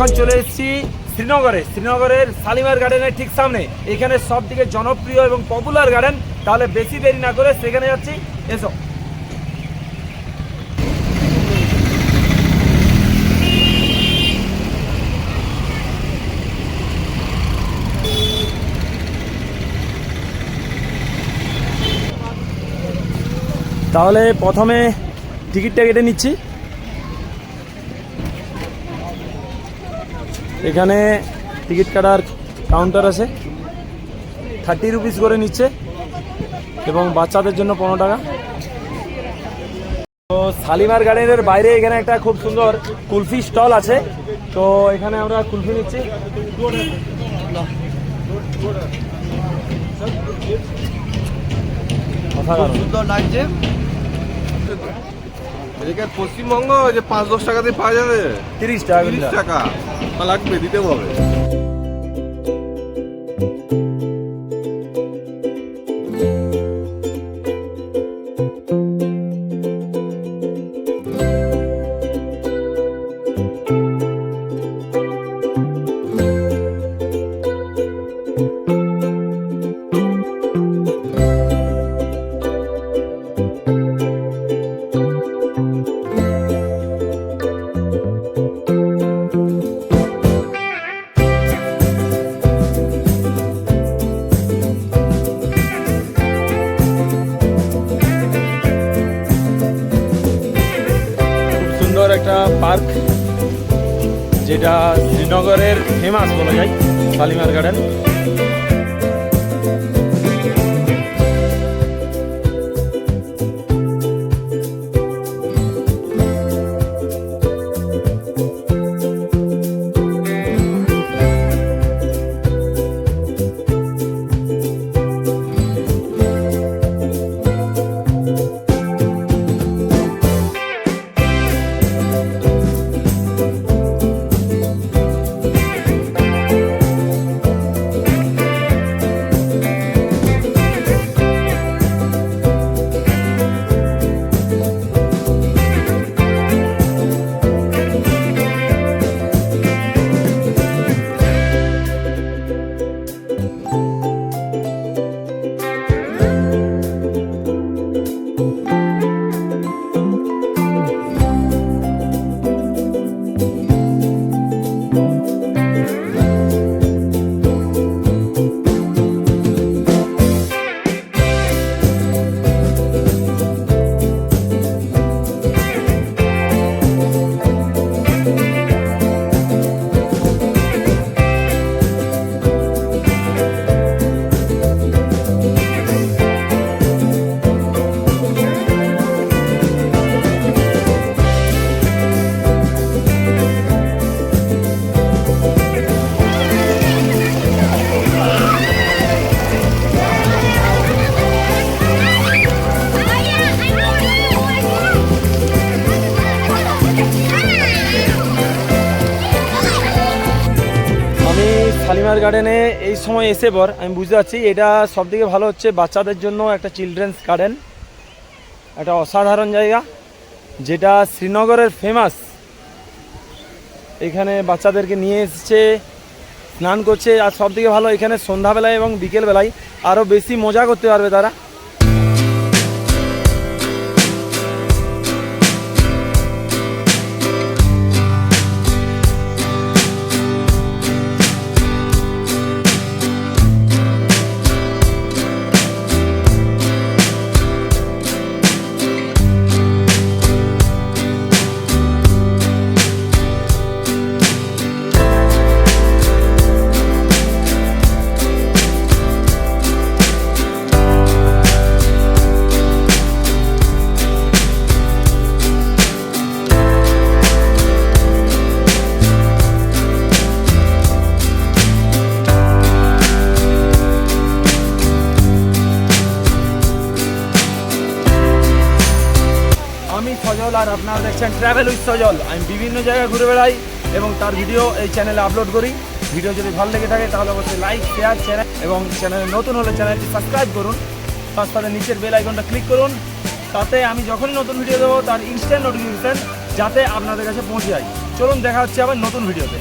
এখন চলে এসেছি শ্রীনগরে। শ্রীনগরের শালিমার গার্ডেনের ঠিক সামনে। এখানে সব থেকে জনপ্রিয় এবং পপুলার গার্ডেন তাহলে বেশি দেরি না করে সেখানে যাচ্ছি। এসো। তাহলে প্রথমে টিকিটটা কেটে নিচ্ছি। এখানে টিকিট কাটার কাউন্টার আছে। থার্টি রুপিস করে নিচ্ছে এবং বাচ্চাদের জন্য পনেরো টাকা। তো শালিমার গার্ডেনের বাইরে এখানে একটা খুব সুন্দর কুলফি স্টল আছে। তো এখানে আমরা কুলফি নিচ্ছি। পশ্চিমবঙ্গ যে পাঁচ দশ টাকাতে পাওয়া যাবে। তিরিশ টাকা তিরিশ টাকা। मला आत देव तेव्हा পার্ক যেটা শ্রীনগরের ফেমাস বলা যায় শালিমার গার্ডেন। শালিমার গার্ডেনে এই সময় এসে পর আমি বুঝতে পারছি, এটা সব থেকে ভালো হচ্ছে বাচ্চাদের জন্য একটা চিলড্রেন্স গার্ডেন একটা অসাধারণ জায়গা, যেটা শ্রীনগরের ফেমাস এখানে বাচ্চাদেরকে নিয়ে এসছে, স্নান করছে, আর সব থেকে ভালো এখানে সন্ধ্যাবেলায় এবং বিকেলবেলায় আরও বেশি মজা করতে পারবে তারা। সজল আর আপনারা দেখছেন ট্রাভেল উইথ সজল আমি বিভিন্ন জায়গায় ঘুরে বেড়াই এবং তার ভিডিও এই চ্যানেলে আপলোড করি। ভিডিও যদি ভালো লেগে থাকে, তাহলে অবশ্যই লাইক শেয়ার চ্যানেল এবং চ্যানেলে নতুন হলে চ্যানেলটি সাবস্ক্রাইব করুন। তার সাথে নিচের বেল আইকনটা ক্লিক করুন। তাতে আমি যখনই নতুন ভিডিও দেবো, তার ইনস্ট্যান্ট নোটিফিকেশান যাতে আপনাদের কাছে পৌঁছে যায়। চলুন দেখা হচ্ছে আবার নতুন ভিডিওতে